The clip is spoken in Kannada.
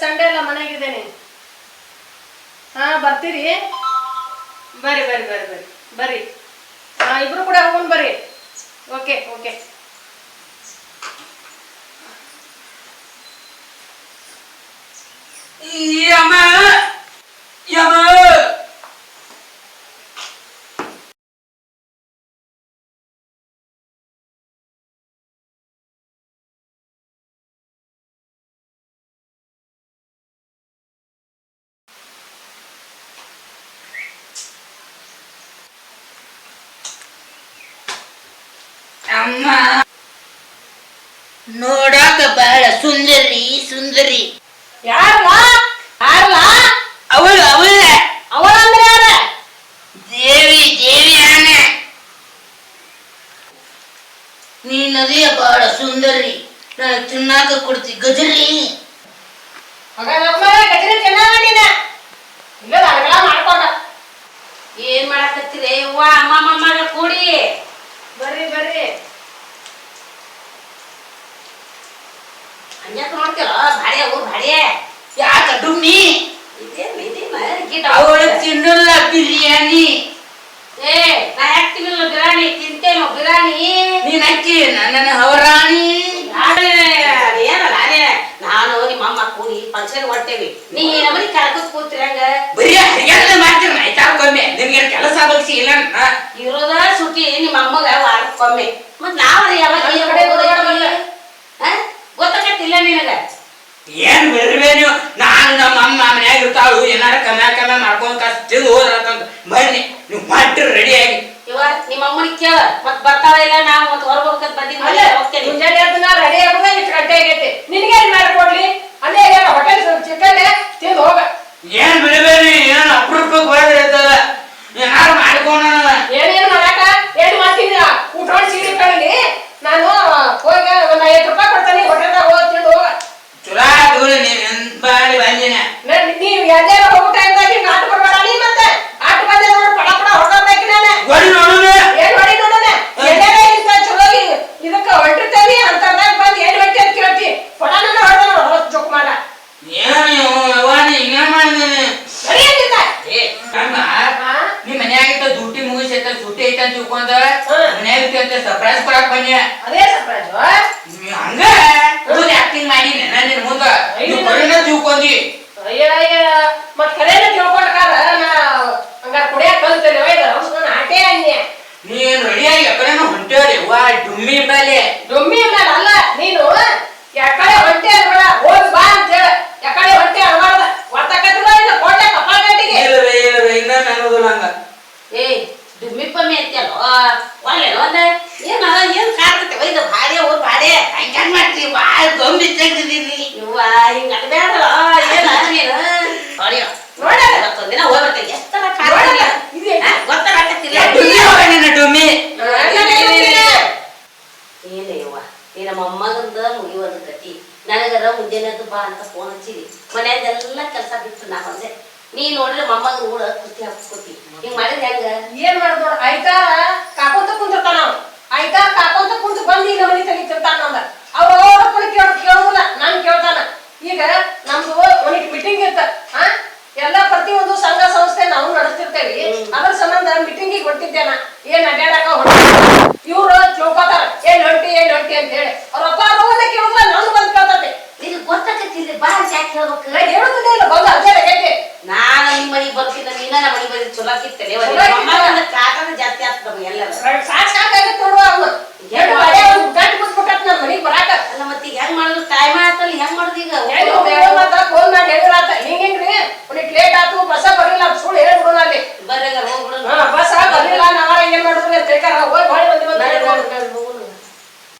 ಸಂಡೇ ಎಲ್ಲ ಮನೆಗಿದ್ದೇನೆ ಹಾ, ಬರ್ತೀರಿ? ಬರ್ರಿ ಬರ್ರಿ ಬರ್ರಿ ಬರ್ರಿ. ಬರ್ರಿ. ಇಬ್ರು ಕೂಡ ಹೋಗೋಣ, ಬರ್ರಿ. ಓಕೆ ಓಕೆ ಅಮ್ಮ ನೋಡಾಕ ಬಹಳ ಸುಂದರಿ ಸುಂದರಿ. ಯಾರಲ್ಲ ಯಾರಲ್ಲ ಅವಳು ಅವಳ. ಅವಳ ಅಂದ್ರೆ ಯಾರ ದೇವಿ ದೇವಿ ಆನೆ. ನೀ ನದಿಯ ಬಹಳ ಸುಂದರಿ. ನನಗೆ ತಿನ್ನಾಕ ಕೊಡ್ತಿ ಗಜರಿ. ಏನ್ ಮಾಡಕತ್ತೀರಿ? ಅವ್ವ ಅಮ್ಮ ಮಾಡ ಕೂಡಿ. ಡುಮ್ಮಿ ಅವಳು ತಿನ್ನಲ್ಲ ಬಿರಿಯಾನಿ. ಏ ನಾ ಯಾಕೆ ತಿನ್ನಲ್ಲ ಬಿರಾಣಿ? ತಿಂತೇನೋ ಬಿರಾಣಿ? ನೀನ್ ಅಕ್ಕಿ ನನ್ನ ಹವರಾಣಿ. ಏನಲ್ಲ ನಾನೇ. ನಾನು ನಿಮ್ಮ ಅಮ್ಮ ಕೂಡಿ ಫಂಕ್ಷನ್ ಹೊಟ್ಟೇವಿ ನೀ ನಮ್ಮನಿ ಕರ್ಕೊತ್ ಕೂತಿರಂಗ ಬರೀ ಹರಿಯಾಣ ಮಾಡ್ತೀರ ಆಯ್ತಾಕೊಮ್ಮೆ ನಿನ್ಗೆ ಕೆಲಸ ಬಗ್ಸಿ ಇಲ್ಲ. ಇರೋದ ಸುಟ್ಟಿ ನಿಮ್ಮ ಅಮ್ಮಗ ವಾರಕ್ಕೊಮ್ಮೆ. ಮತ್ ನಾವ್ ಯಾವಾಗ ಕಡೆ? ಗೊತ್ತಾಗತ್ತಿಲ್ಲ ನಿನಗ? ಏನ್ ಬೇರೆ ನೀವು ನಾನು ನಮ್ಮ ಅಮ್ಮ ಮನ್ಯಾಗ ಇರ್ತಾಳು ಏನಾರ ಕಮ್ಮಿ ಕಮ್ಮಿ ಮಾಡ್ಕೊಂಡ್ ಕಾಸು ತಿಂದು ಹೋದ್ರಂತ ಮರ್ನಿ ನೀವು ಮಾಡಿರಿ ರೆಡಿಯಾಗಿ ಇವ ನಿಮ್ಮ ಅಮ್ಮನಿಗೆ ಕೇಳ ಮತ್ ಬರ್ತಾಳ ಇಲ್ಲ ನಾವು ಮತ್ ಹೊರಬೇಕಂತ ಬಂದಿದ್ವಿ ಅಲ್ಲೇ ಹೋಗ್ತೇನೆ ಮುಂಜಾನೆ ಎದ್ದು ನಾ ರೆಡಿ ಆಗೋದೇ ಇಷ್ಟು ಗಂಟೆ ಆಗೈತಿ ನಿನಗೆ ಏನ್ ಮಾಡ್ಕೊಡ್ಲಿ ಅಲ್ಲೇ ಹೋಟೆಲ್ ಚಿಕನ್ ತಿಂದು ಹೋಗ ಏನ್ ಬಿಡಬೇಡಿ ಏನ್ ಅಪರೂಪಕ್ಕೆ ಬರೋದಿರ್ತದ ಏನಾರು ಮಾಡ್ಕೊಂಡ ಏನೇನು ಮಾಡಾಕ ಏನ್ ಮಾಡ್ತೀನಿ ಊಟ ಮಾಡಿ ಸೀರೆ ಕಳಿಲಿ ನಾನು ಹೋಗಿ ಒಂದ್ ಐವತ್ತು ರೂಪಾಯಿ ಕೊಡ್ತೀನಿ ಹೋಟೆಲ್ದಾಗ ಹೋಗಿ ತಿಂದು ಹೋಗ ಚುರಾ ದೂರ ನೀನ್ ಎಂತ ಮಾಡಿ ಬಂದಿನ ನನ್- ನೀವ್ ಎಲ್ಲಾರ ಹೋಗೋ ಟೈಮ್ದಾಗ ಹಿಂಗ್ ಆಟ ಬರ್ಬೇಡ ನೀ ಮತ್ತೆ ಆಟ ಬಂದೆ ನೋಡಿ ಪಡ ಪಡ ಹೊಡ್ಕೊಬೇಕು ನಾನು ಗೊಡಿ ನೋಡುದು ಏನ್ ಮಾಡಿ ನೋಡೋಣ ಎಲ್ಲಾರ ಇಂತ ಚಲೋ ಈ- ಇದಕ್ಕ ಹೊಂಟಿರ್ತೇವಿ ಅಂತರ್ದಾಗ ಬಂದು ಏನ್ ಹೊಂಟಿ ಅಂತ ಕೇಳ್ತಿ ಪಡ ನನ್ನ ಹೊಡೆದ ನೋಡು ಜೋಕ್ ಮಾಡ ಏನ್ ಯವ್ವಾನಿ ಹಿಂಗ ಮಾಡಿದ್ದೀನಿ ಸರಿ ಅಂತಿದ್ದ ಏ ಅಮ್ಮ ಹಾ? ನಿಮ್ ಮನ್ಯಾಗಿದ್ದ ದುಡ್ಡಿ ಮುಗಿಸೈತ ಸುಟ್ಟಿ ಐತ ಅಂತ ತಿಳ್ಕೊಂಡ ಹಾ. ಮನ್ಯಾಗ ಬನ್ನಿ ಅದೇ ಸರ್ಪ್ರೈಸ್ ನೀ ಹಂಗ? ಊರ್ ಆಕ್ಟಿಂಗ್ ಮಾಡಿ ನನ್ನ ನಿನ್ ಮುಂದ. ನೀವು ಬರೀನ ತಿಳ್ಕೊಂಡಿ. ಅಯ್ಯ ಅಯ್ಯ. ಮತ್ ಕರೇನ ತಿಳ್ಕೊಂಡ್ಕಾರ ನಾ ಹಂಗಾರ ಕುಡಿಯಾಕ ಕಲ್ತೇನೆ ಒಯ್ದ ಅವ್ಸ್ನ ಆಟೇ ಅನ್ಯ ನೀನ್ ರೆಡಿಯಾಗಿ ಎಕಡೆನೋ ಹೊಂಟೇರಿ ವಾ ಡುಮ್ಮಿ ಮೇಲೆ. ಡುಮ್ಮಿ ಮೇಲೆ ಅಲ್ಲ ಮುಂಜಾನೆದು ಬಾ ಅಂತ ಫೋನ್ ಹಚ್ಚಿವಿ ಮನೆಯದೆಲ್ಲ ಕೆಲಸ ಬಿಟ್ಟು ನಾ ಬಂದೆ. ನೀ ನೋಡಿದ್ರೆ ಮಮ್ಮಗ ಊಡ ಕುರ್ತಿ ಹಾಕ್ಸ್ಕೊತಿ ಹಿಂಗ್ ಮಾಡಿದ್ ಹೆಂಗ? ಏನ್ ಮಾಡೋದು ನೋಡ ಐತಾರ ಕಾಕೊಂತ ಕುಂತಿರ್ತಾನ ಆಯ್ತಾ? ಐತಾರ ಕಾಕೊಂತ ಕುಂತು ಬಂದು ಈಗ ಮನೆ ತೆಗಿತಿರ್ತಾನ ಅಂದ ಅವ್ರ ಕೇಳ ಕೇಳೋದಿಲ್ಲ ನಾನು ಕೇಳ್ತಾನ. ಈಗ ನಮ್ದು ಒನಿಗೆ ಮೀಟಿಂಗ್ ಇರ್ತ ಹಾ ಎಲ್ಲ ಪ್ರತಿಯೊಂದು ಸಂಘ ಸಂಸ್ಥೆ ನಾವು ನಡೆಸ್ತಿರ್ತೇವಿ. ಅದ್ರ ಸಂಬಂಧ ಮೀಟಿಂಗಿಗೆ ಕೊಡ್ತಿದ್ದೇನ ಏನ್ ಅಡ್ಡಾಡಕ ಹೊಟ್ಟ ಇವ್ರು ತಿಳ್ಕೊತಾರ ಏನ್ ಹೊಂಟಿ ಏನ್ ಹೊಂಟಿ ಅಂತ ಹೇಳಿ. ಅವ್ರ ಅಪ್ಪ ಅಮ್ಮ